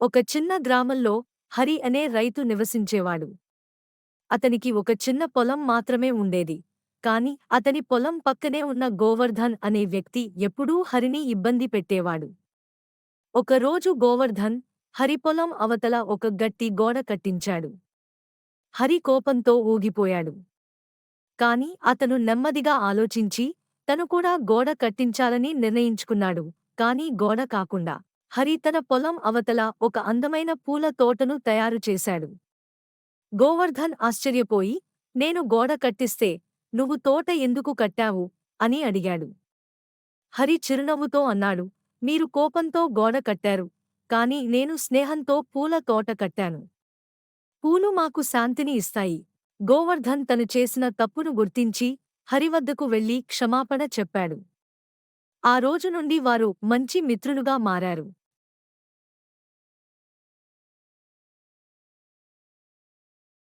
ఒక చిన్న గ్రామంలో హరి అనే రైతు నివసించేవాడు. అతనికి ఒక చిన్న పొలం మాత్రమే ఉండేది. కాని అతని పొలం పక్కనే ఉన్న గోవర్ధన్ అనే వ్యక్తి ఎప్పుడూ హరిని ఇబ్బంది పెట్టేవాడు. ఒకరోజు గోవర్ధన్ హరి పొలం అవతల ఒక గట్టి గోడ కట్టించాడు. హరి కోపంతో ఊగిపోయాడు. కాని అతను నెమ్మదిగా ఆలోచించి తను కూడా గోడ కట్టించాలని నిర్ణయించుకున్నాడు. కాని గోడ కాకుండా హరి తన పొలం అవతల ఒక అందమైన పూల తోటను తయారు చేశాడు. గోవర్ధన్ ఆశ్చర్యపోయి నేను గోడ కట్టిస్తే నువ్వు తోట ఎందుకు కట్టావు? అని అడిగాడు. హరి చిరునవ్వుతో అన్నాడు మీరు కోపంతో గోడ కట్టారు కాని నేను స్నేహంతో పూల తోట కట్టాను. పూలు మాకు శాంతిని ఇస్తాయి. గోవర్ధన్ తను చేసిన తప్పును గుర్తించి హరివద్దకు వెళ్ళి క్షమాపణ చెప్పాడు. ఆ రోజు నుండి వారు మంచి మిత్రులుగా మారారు.